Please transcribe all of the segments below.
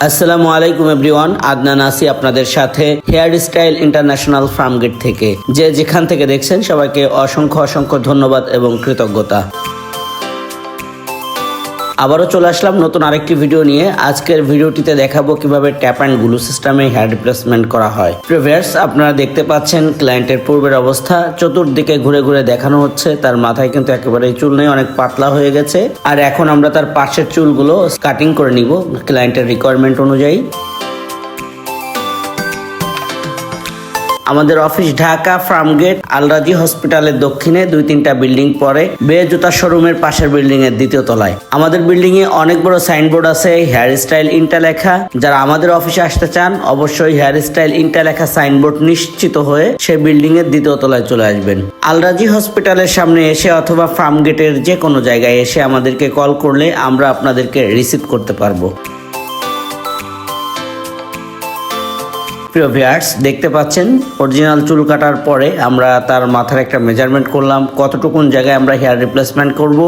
আসসালামু আলাইকুম এভরিওয়ান, আদনান আসি আপনাদের সাথে হেয়ার স্টাইল ইন্টারন্যাশনাল ফার্মগেট থেকে। যে যেখান থেকে দেখছেন সবাইকে অসংখ্য অসংখ্য ধন্যবাদ এবং কৃতজ্ঞতা। আবারও চলে আসলাম নতুন আরেকটি ভিডিও নিয়ে। আজকের ভিডিওটিতে দেখাবো কীভাবে ট্যাপ অ্যান্ড গ্লু সিস্টেমে হেয়ার রিপ্লেসমেন্ট করা হয়। প্রিভিয়ার্স আপনারা দেখতে পাচ্ছেন ক্লায়েন্টের পূর্বের অবস্থা। চতুর্দিকে ঘুরে ঘুরে দেখানো হচ্ছে। তার মাথায় কিন্তু একেবারে চুল নেই, অনেক পাতলা হয়ে গেছে। আর এখন আমরা তার পাশের চুলগুলো কাটিং করে নিব ক্লায়েন্টের রিকোয়ারমেন্ট অনুযায়ী। আমাদের অফিস ঢাকা ফার্মগেট আলরাজি হসপিটালের দক্ষিণে দুই তিনটা বিল্ডিং পরে, বে জুতা শোরুমের পাশের বিল্ডিং এর দ্বিতীয় তলায়। আমাদের বিল্ডিং এ অনেক বড় সাইনবোর্ড আছে, হেয়ার স্টাইল ইন্টা লেখা। যারা আমাদের অফিসে আসতে চান, অবশ্যই হেয়ার স্টাইল ইন্টা লেখা সাইনবোর্ড নিশ্চিত হয়ে সেই বিল্ডিং এর দ্বিতীয় তলায় চলে আসবেন। আলরাজি হসপিটালের সামনে এসে অথবা ফার্মগেটের যে কোনো জায়গায় এসে আমাদেরকে কল করলে আমরা আপনাদেরকে রিসিভ করতে পারব। প্রিয় ভিয়ার্স দেখতে পাচ্ছেন অরিজিনাল চুল কাটার পরে আমরা তার মাথার একটা মেজারমেন্ট করলাম, কতটুকুন জায়গায় আমরা হেয়ার রিপ্লেসমেন্ট করব।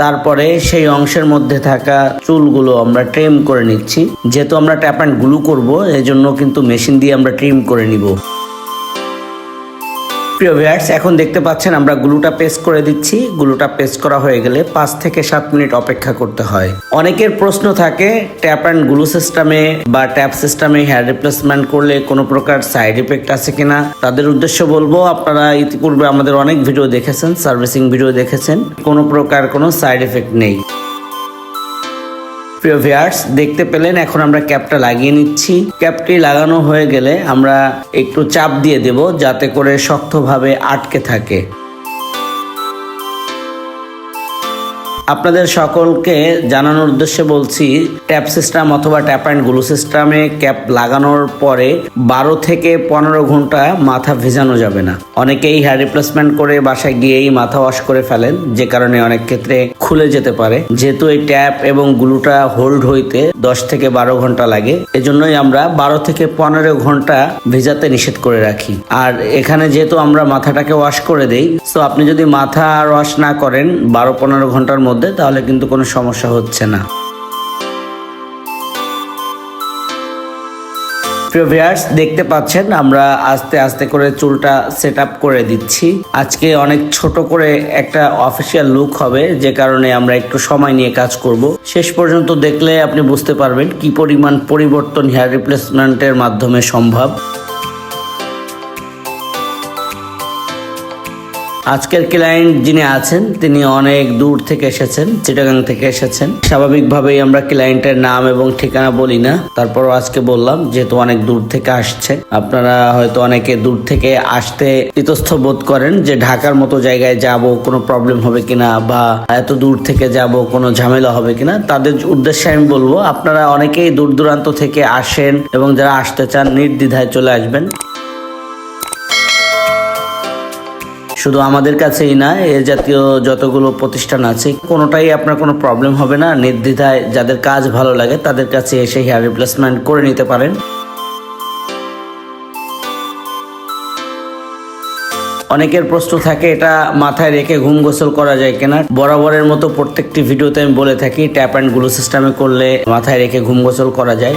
তারপরে সেই অংশের মধ্যে থাকা চুলগুলো আমরা ট্রিম করে নিচ্ছি। যেহেতু আমরা ট্যাপ অ্যান্ড গ্লু করব, এজন্য কিন্তু মেশিন দিয়ে আমরা ট্রিম করে নিব। প্রিয় ভিউয়ার্স এখন দেখতে পাচ্ছেন আমরা গ্লুটা পেস্ট করে দিচ্ছি। গ্লুটা পেস্ট করা হয়ে গেলে পাঁচ থেকে সাত মিনিট অপেক্ষা করতে হয়। অনেকের প্রশ্ন থাকে ট্যাপ অ্যান্ড গ্লু সিস্টেমে বা ট্যাপ সিস্টেমে হেয়ার রিপ্লেসমেন্ট করলে কোনো প্রকার সাইড ইফেক্ট আছে কিনা? তাদের উদ্দেশ্য বলব, আপনারা ইতিপূর্বে আমাদের অনেক ভিডিও দেখেছেন সার্ভিসিং ভিডিও দেখেছেন, কোনো প্রকার কোনো সাইড ইফেক্ট নেই। প্রিয় ভিয়ার্স দেখতে পেলেন, এখন আমরা ক্যাপটা লাগিয়ে নিচ্ছি। ক্যাপটি লাগানো হয়ে গেলে আমরা একটু চাপ দিয়ে দেব, যাতে করে শক্তভাবে আটকে থাকে। আপনাদের সকলকে জানানোর উদ্দেশ্যে বলছি, ট্যাপ সিস্টেম অথবা ট্যাপ অ্যান্ড গ্লু সিস্টেমে ক্যাপ লাগানোর পরে বারো থেকে পনেরো ঘণ্টা মাথা ভেজানো যাবে না। অনেকেই হেয়ার রিপ্লেসমেন্ট করে বাসায় গিয়েই মাথা ওয়াশ করে ফেলেন, যে কারণে অনেক ক্ষেত্রে খুলে যেতে পারে। যেহেতু এই ট্যাপ এবং গ্লুটা হোল্ড হইতে দশ থেকে বারো ঘণ্টা লাগে, এজন্যই আমরা বারো থেকে পনেরো ঘণ্টা ভেজাতে নিষেধ করে রাখি। আর এখানে যেহেতু আমরা মাথাটাকে ওয়াশ করে দেই তো আপনি যদি মাথা ওয়াশ না করেন, বারো পনেরো ঘণ্টার মধ্যে তাহলে কিন্তু কোনো সমস্যা হচ্ছে না। প্রিয় ভিউয়ার্স দেখতে পাচ্ছেন, আমরা আস্তে আস্তে করে চুলটা সেট আপ করে দিচ্ছি। আজকে অনেক ছোট করে একটা অফিসিয়াল লুক হবে, যে কারণে আমরা একটু সময় নিয়ে কাজ করব। শেষ পর্যন্ত দেখলে আপনি বুঝতে পারবেন কি পরিমাণ পরিবর্তন হেয়ার রিপ্লেসমেন্টের মাধ্যমে সম্ভব। আজকের ক্লায়েন্ট যিনি আছেন, তিনি অনেক দূর থেকে এসেছেন চিটাগাং থেকে এসেছেন। স্বাভাবিকভাবেই আমরা ক্লায়েন্টের নাম এবং ঠিকানা বলি না। তারপর আজকে বললাম, যেহেতু অনেক দূর থেকে আসছে, আপনারা হয়তো অনেকে দূর থেকে আসতে ইতস্থ বোধ করেন যে ঢাকার মতো জায়গায় যাব, কোনো প্রবলেম হবে কিনা, বা এত দূর থেকে যাব, কোনো ঝামেলা হবে কিনা, তাদের উদ্দেশ্যে আমি বলব, আপনারা অনেকেই দূর দূরান্ত থেকে আসেন এবং যারা আসতে চান, নির্দ্বিধায় চলে আসবেন। শুধু আমাদের কাছেই না, এ জাতীয় যতগুলো প্রতিষ্ঠান আছে, কোনোটাই আপনার কোনো প্রবলেম হবে না। নির্দ্বিধায় যাদের কাজ ভালো লাগে, তাদের কাছে এসে হেয়ার রিপ্লেসমেন্ট করে নিতে পারেন। অনেকের প্রশ্ন থাকে, এটা মাথায় রেখে ঘুম গোসল করা যায় কিনা? বরাবরের মতো প্রত্যেকটি ভিডিওতে আমি বলে থাকি ট্যাপ অ্যান্ড গ্লু সিস্টেমে করলে মাথায় রেখে ঘুম গোসল করা যায়।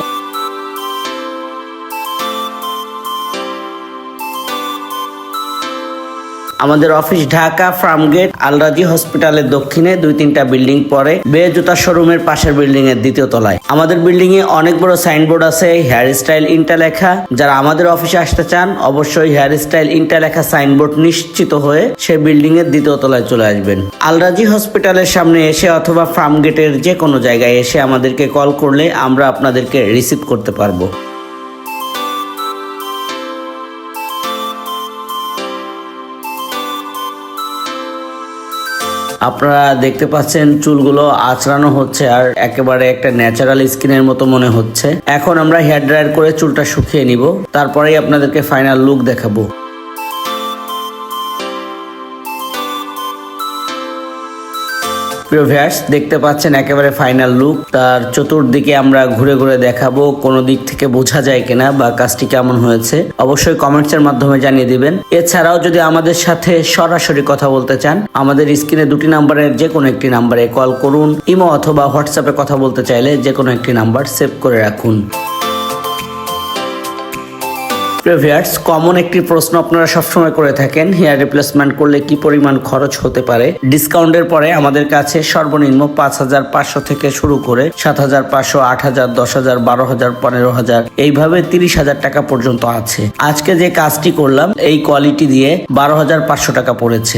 আমাদের অফিস ঢাকা, ফার্মগেট, আলরাজি হসপিটালের দক্ষিণে দুই তিনটা বিল্ডিং পরে বে জুতা শোরুমের পাশের বিল্ডিং এর দ্বিতীয় তলায়। আমাদের বিল্ডিং এ অনেক বড় সাইনবোর্ড আছে, হেয়ার স্টাইল ইন্টা লেখা যারা আমাদের অফিসে আসতে চান, অবশ্যই হেয়ার স্টাইল ইন্টা লেখা সাইনবোর্ড নিশ্চিত হয়ে সেই বিল্ডিং এর দ্বিতীয় তলায় চলে আসবেন। আলরাজি হসপিটালের সামনে এসে অথবা ফার্মগেটের যে কোনো জায়গায় এসে আমাদেরকে কল করলে আমরা আপনাদেরকে রিসিভ করতে পারব। আপনারা দেখতে পাচ্ছেন চুলগুলো আচড়ানো হচ্ছে আর একেবারে একটা ন্যাচারাল স্কিনের মতো মনে হচ্ছে। এখন আমরা হেয়ার ড্রায়ার করে চুলটা শুকিয়ে নিব, তারপরেই আপনাদেরকে ফাইনাল লুক দেখাবো। প্রিয় ভিউয়ার্স, দেখতে পাচ্ছেন একেবারে ফাইনাল লুক তার চতুর্দিকে আমরা ঘুরে ঘুরে দেখাবো, কোনো দিক থেকে বোঝা যায় কিনা বা কাজটি কেমন হয়েছে। অবশ্যই কমেন্টস এর মাধ্যমে জানিয়ে দিবেন। এছাড়াও যদি আমাদের সাথে সরাসরি কথা বলতে চান, আমাদের স্ক্রিনে দুটি নাম্বারের যে কোনো একটি নাম্বারে কল করুন, ইমো অথবা হোয়াটসঅ্যাপে কথা বলতে চাইলে যে কোনো একটি নাম্বার সেভ করে রাখুন। প্রিভিয়ার্স কমন একটি প্রশ্ন আপনারা সবসময় করে থাকেন হেয়ার রিপ্লেসমেন্ট করলে কি পরিমাণ খরচ হতে পারে? ডিসকাউন্টের পরে আমাদের কাছে সর্বনিম্ন পাঁচ হাজার পাঁচশো থেকে শুরু করে সাত হাজার পাঁচশো, আট হাজার, দশ হাজার, বারো হাজার, পনেরো হাজার, এইভাবে তিরিশ হাজার টাকা পর্যন্ত আছে। আজকে যে কাজটি করলাম, এই কোয়ালিটি দিয়ে বারো হাজার পাঁচশো টাকা পড়েছে।